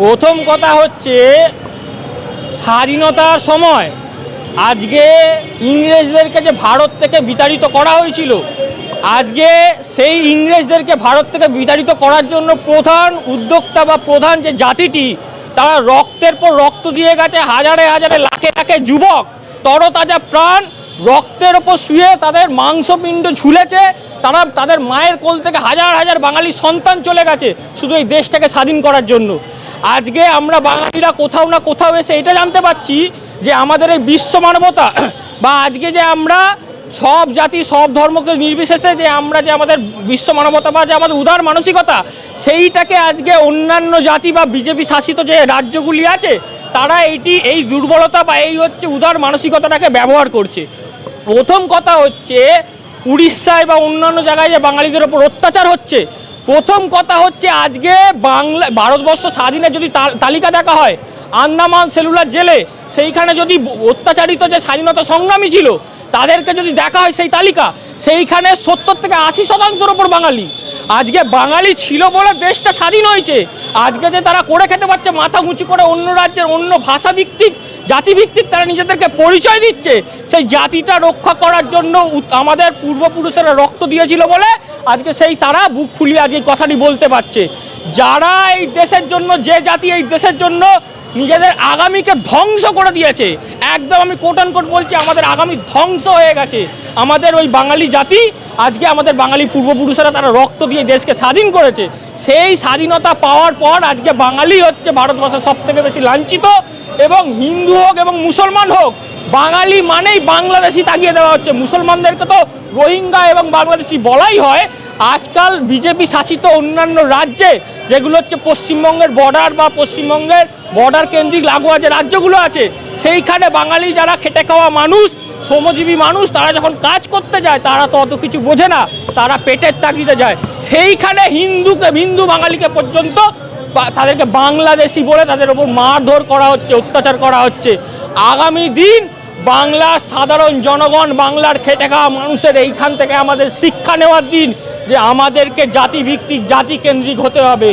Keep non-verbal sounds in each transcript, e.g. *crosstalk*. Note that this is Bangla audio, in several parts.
প্রথম কথা হচ্ছে স্বাধীনতার সময় আজকে ইংরেজদেরকে যে ভারত থেকে বিতাড়িত করা হয়েছিল, আজকে সেই ইংরেজদেরকে ভারত থেকে বিতাড়িত করার জন্য প্রধান উদ্যোক্তা বা প্রধান যে জাতিটি, তারা রক্তের পর রক্ত দিয়ে গেছে হাজারে হাজারে লাখে লাখে যুবক, তরতাজা প্রাণ রক্তের ওপর শুয়ে তাদের মাংসপিণ্ড ঝুলেছে, তারা তাদের মায়ের কোল থেকে হাজার হাজার বাঙালি সন্তান চলে গেছে, শুধু এই দেশটাকে স্বাধীন করার জন্য। আজকে আমরা বাঙালিরা কোথাও না কোথাও এসে এটা জানতে পারছি যে আমাদের এই বিশ্ব মানবতা *clears throat* বা আজকে যে আমরা সব জাতি, সব ধর্মকে নির্বিশেষে যে আমরা যে আমাদের বিশ্ব মানবতা বা যে আমাদের উদার মানসিকতা, সেইটাকে আজকে অন্যান্য জাতি বা বিজেপি শাসিত যে রাজ্যগুলি আছে, তারা এইটি এই দুর্বলতা বা এই হচ্ছে উদার মানসিকতাটাকে ব্যবহার করছে। প্রথম কথা হচ্ছে, উড়িষ্যায় বা অন্যান্য জায়গায় যে বাঙালিদের ওপর অত্যাচার হচ্ছে প্রথম কথা হচ্ছে আজকে বাংলা, ভারতবর্ষ স্বাধীনের যদি তালিকা দেখা হয়, আন্দামান সেলুলার জেলে, সেইখানে যদি অত্যাচারিত যে স্বাধীনতা সংগ্রামী ছিল, তাদেরকে যদি দেখা হয় সেই তালিকা, সেইখানে সত্তর থেকে আশি শতাংশের ওপর বাঙালি। আজকে বাঙালি ছিল বলে দেশটা স্বাধীন হয়েছে। আজকে যে তারা করে খেতে পারছে, মাথা উঁচু করে অন্য রাজ্যের অন্য ভাষা ভিত্তিক জাতিভিত্তিক তারা নিজেদেরকে পরিচয় দিচ্ছে, সেই জাতিটা রক্ষা করার জন্য আমাদের পূর্বপুরুষেরা রক্ত দিয়েছিল বলে আজকে সেই তারা বুক ফুলিয়ে আজকে এই কথাটি বলতে পারছে। যারা এই দেশের জন্য, যে জাতি এই দেশের জন্য নিজেদের আগামীকে ধ্বংস করে দিয়েছে। একদম আমি কোট অ্যান্ড কোট বলছি, আমাদের আগামী ধ্বংস হয়ে গেছে। আমাদের ওই বাঙালি জাতি, আজকে আমাদের বাঙালি পূর্বপুরুষেরা তারা রক্ত দিয়ে দেশকে স্বাধীন করেছে। সেই স্বাধীনতা পাওয়ার পর আজকে বাঙালি হচ্ছে ভারতবর্ষের সব থেকে বেশি লাঞ্ছিত এবং হিন্দু হোক এবং মুসলমান হোক, বাঙালি মানেই বাংলাদেশি তাগিয়ে দেওয়া হচ্ছে। মুসলমানদেরকে তো রোহিঙ্গা এবং বাংলাদেশি বলাই হয়। আজকাল বিজেপি শাসিত অন্যান্য রাজ্যে, যেগুলো হচ্ছে পশ্চিমবঙ্গের বর্ডার বা পশ্চিমবঙ্গের বর্ডার কেন্দ্রিক লাগোয়া যে রাজ্যগুলো আছে, সেইখানে বাঙালি যারা খেটে খাওয়া মানুষ, শ্রমজীবী মানুষ, তারা যখন কাজ করতে যায়, তারা তো অত কিছু বোঝে না, তারা পেটের তাগিদে যায়। সেইখানে হিন্দুকে, হিন্দু বাঙালিকে পর্যন্ত তাদেরকে বাংলাদেশি বলে তাদের ওপর মারধর করা হচ্ছে, অত্যাচার করা হচ্ছে। আগামী দিন বাংলার সাধারণ জনগণ, বাংলার খেটে খাওয়া মানুষের এইখান থেকে আমাদের শিক্ষা নেওয়ার দিন যে আমাদেরকে জাতিভিত্তিক, জাতিকেন্দ্রিক হতে হবে।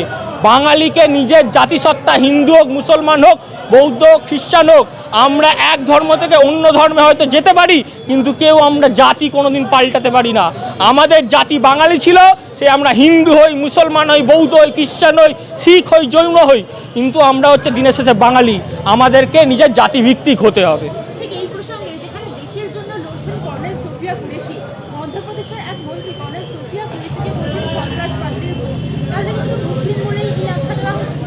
বাঙালিকে নিজের জাতিসত্তা, হিন্দু হোক, মুসলমান হোক, বৌদ্ধ হোক, খ্রিস্টান হোক, আমরা এক ধর্ম থেকে অন্য ধর্মে হয়তো যেতে পারি, কিন্তু কেউ আমরা জাতি কোনোদিন পাল্টাতে পারি না। আমাদের জাতি বাঙালি ছিল, সে আমরা হিন্দু হই, মুসলমান হই, বৌদ্ধ হই, খ্রিস্টান হই, শিখ হই, জৈন হই, কিন্তু আমরা হচ্ছে দিনের শেষে বাঙালি। আমাদেরকে নিজের জাতিভিত্তিক হতে হবে ঠিক এই প্রসঙ্গে যেখানে দেশের জন্য লড়ছেন কর্নেল সোফিয়া কুরেশি মধ্যপ্রদেশের এক মন্ত্রী কর্নেল সোফিয়া কুরেশিকে বলছেন সন্ত্রাসবাদীর ভোট তাহলে কি শুধু মুসলিম বলেই এই আখ্যা দেওয়া হচ্ছে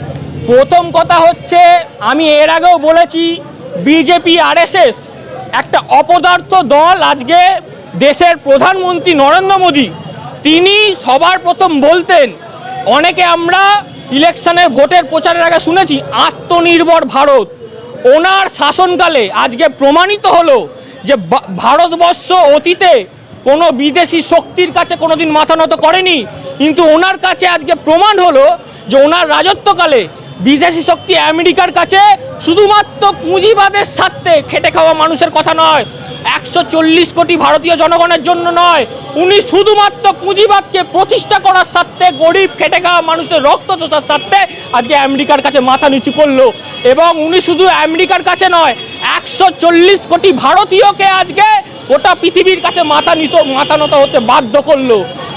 প্রথম কথা হচ্ছে, আমি এর আগেও বলেছি, বিজেপি, আরএসএস একটা অপদার্থ দল আজকে দেশের প্রধানমন্ত্রী নরেন্দ্র মোদী, তিনি সবার প্রথম বলতেন, অনেকে আমরা ইলেকশনের ভোটের প্রচারের আগে শুনেছি, আত্মনির্ভর ভারত। ওনার শাসনকালে আজকে প্রমাণিত হলো যে ভারতবর্ষ অতীতে কোনো বিদেশি শক্তির কাছে কোনোদিন মাথা নত করেনি, কিন্তু ওনার কাছে আজকে প্রমাণ হলো যে ওনার রাজত্বকালে বিদেশি শক্তি আমেরিকার কাছে শুধুমাত্র পুঁজিবাদের স্বার্থে খেটে খাওয়া মানুষের কথা নয়, একশো কোটি ভারতীয় জনগণের জন্য নয়, উনি শুধুমাত্র পুঁজিবাদকে প্রতিষ্ঠা করার স্বার্থে, গরিব খেটে খাওয়া মানুষের রক্ত চোষার স্বার্থে আজকে আমেরিকার কাছে মাথা নিচু করল। এবং উনি শুধু আমেরিকার কাছে নয়, একশো কোটি ভারতীয়কে আজকে গোটা পৃথিবীর কাছে মাথা নিত, মাথা নত হতে বাধ্য করল।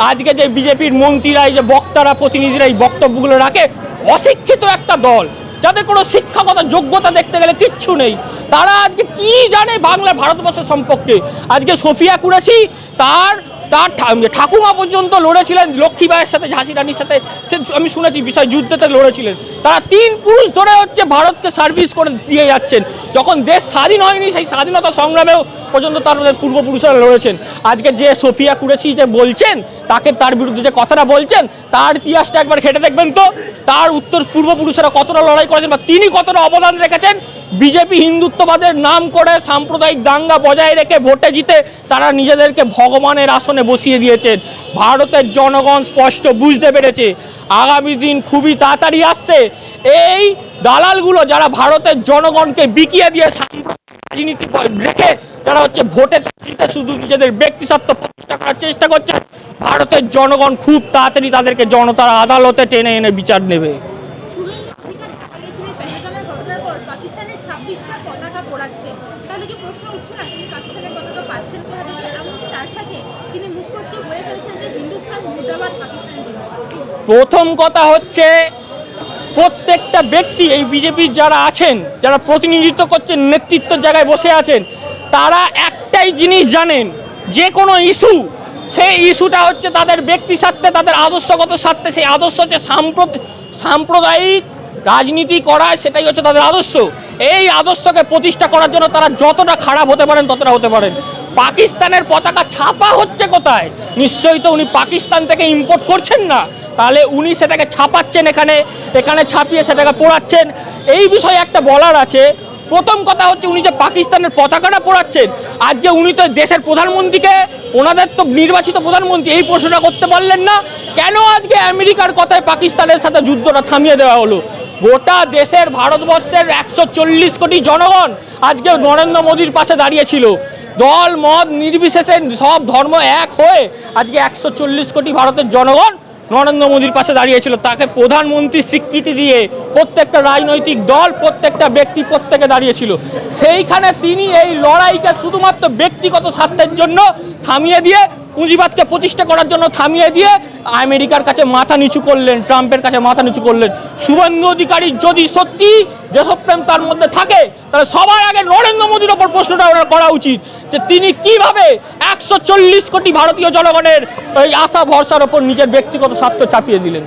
আজকে যে বিজেপির মন্ত্রীরা, এই যে বক্তারা, প্রতিনিধিরা এই বক্তব্যগুলো রাখে অশিক্ষিত একটা দল, যাদের কোনো শিক্ষাগত যোগ্যতা দেখতে গেলে কিচ্ছু নেই, তারা আজকে কি জানে বাংলা ভারতবর্ষের সম্পর্কে? আজকে সোফিয়া কুরেশি তার তার ঠাকুমা পর্যন্ত লড়েছিলেন লক্ষ্মীবাইয়ের সাথে, ঝাঁসি রানীর সাথে, সে আমি শুনেছি বিষয়, যুদ্ধতে লড়েছিলেন। তারা তিন পুরুষ ধরে হচ্ছে ভারতকে সার্ভিস করে দিয়ে যাচ্ছেন। যখন দেশ স্বাধীন হয়নি, সেই স্বাধীনতা সংগ্রামেও পর্যন্ত তার পূর্বপুরুষরা লড়েছেন আজকে যে সোফিয়া কুরেশি যে বলছেন, তাকে তার বিরুদ্ধে যে কথাটা বলছেন, তার ইতিহাসটা একবার ঘেটে দেখবেন তো? তার উত্তর পূর্বপুরুষেরা কতটা লড়াই করেছেন বা তিনি কতটা অবদান রেখেছেন? বিজেপি হিন্দুত্ববাদের নাম করে সাম্প্রদায়িক দাঙ্গা বজায় রেখে ভোটে জিতে তারা নিজেদেরকে ভগবানের আসনে বসিয়ে দিয়েছেন। ভারতের জনগণ স্পষ্ট বুঝতে পেরেছে। আগামী দিন খুবই তাড়াতাড়ি আসছে। এই দালালগুলো যারা ভারতের জনগণকে বিকিয়ে দিয়ে সাম্প্রদায়িক রাজনীতি রেখে যারা হচ্ছে ভোটে জিতে শুধু নিজেদের ব্যক্তিসত্ত্ব প্রতিষ্ঠা করার চেষ্টা করছে। ভারতের জনগণ খুব তাড়াতাড়ি তাদেরকে জনতার আদালতে টেনে এনে বিচার নেবে। তার? প্রথম কথা হচ্ছে প্রত্যেকটা ব্যক্তি এই বিজেপির যারা আছেন, যারা প্রতিনিধিত্ব করছেন নেতৃত্বের জায়গায় বসে আছেন, তারা একটাই জিনিস জানেন, যে কোনো ইস্যু, সেই ইস্যুটা হচ্ছে তাদের ব্যক্তি স্বার্থে, তাদের আদর্শগত স্বার্থে, সেই আদর্শ হচ্ছে সাম্প্রত- সাম্প্রদায়িক রাজনীতি করা, সেটাই হচ্ছে তাদের আদর্শ। এই আদর্শকে প্রতিষ্ঠা করার জন্য তারা যতটা খারাপ হতে পারেন, ততটা হতে পারেন। পাকিস্তানের পতাকা ছাপা হচ্ছে কোথায়? নিশ্চয়ই তো উনি পাকিস্তান থেকে ইম্পোর্ট করছেন না। তাহলে উনি সেটাকে ছাপাচ্ছেন এখানে এখানে ছাপিয়ে সেটাকে পোড়াচ্ছেন। এই বিষয়ে একটা বলার আছে। প্রথম কথা হচ্ছে উনি যে পাকিস্তানের পতাকাটা পোড়াচ্ছেন, আজকে উনি তো দেশের প্রধানমন্ত্রীকে, ওনাদের তো নির্বাচিত প্রধানমন্ত্রী এই প্রশ্নটা করতে পারলেন না। কেন আজকে আমেরিকার কথায় পাকিস্তানের সাথে যুদ্ধটা থামিয়ে দেওয়া হলো? গোটা দেশের ভারতবর্ষের একশো চল্লিশ কোটি জনগণ আজকে নরেন্দ্র মোদীর পাশে দাঁড়িয়েছিল। দল, মত, নির্বিশেষে সব ধর্ম এক হয়ে আজকে একশো চল্লিশ কোটি ভারতের জনগণ নরেন্দ্র মোদীর পাশে দাঁড়িয়েছিল। তাকে প্রধানমন্ত্রী স্বীকৃতি দিয়ে প্রত্যেকটা রাজনৈতিক দল, প্রত্যেকটা ব্যক্তি প্রত্যেকে দাঁড়িয়েছিল। সেইখানে তিনি এই লড়াইকে শুধুমাত্র ব্যক্তিগত স্বার্থের জন্য থামিয়ে দিয়ে পুঁজিবাদকে প্রতিষ্ঠা করার জন্য থামিয়ে দিয়ে আমেরিকার কাছে মাথা নিচু করলেন, ট্রাম্পের কাছে মাথা নিচু করলেন। শুভেন্দু অধিকারী যদি সত্যি দেশপ্রেম তার মধ্যে থাকে, তাহলে সবার আগে নরেন্দ্র মোদীর ওপর প্রশ্নটা ওনার করা উচিত যে তিনি কীভাবে একশো চল্লিশ কোটি ভারতীয় জনগণের এই আশা ভরসার ওপর নিজের ব্যক্তিগত স্বার্থ চাপিয়ে দিলেন।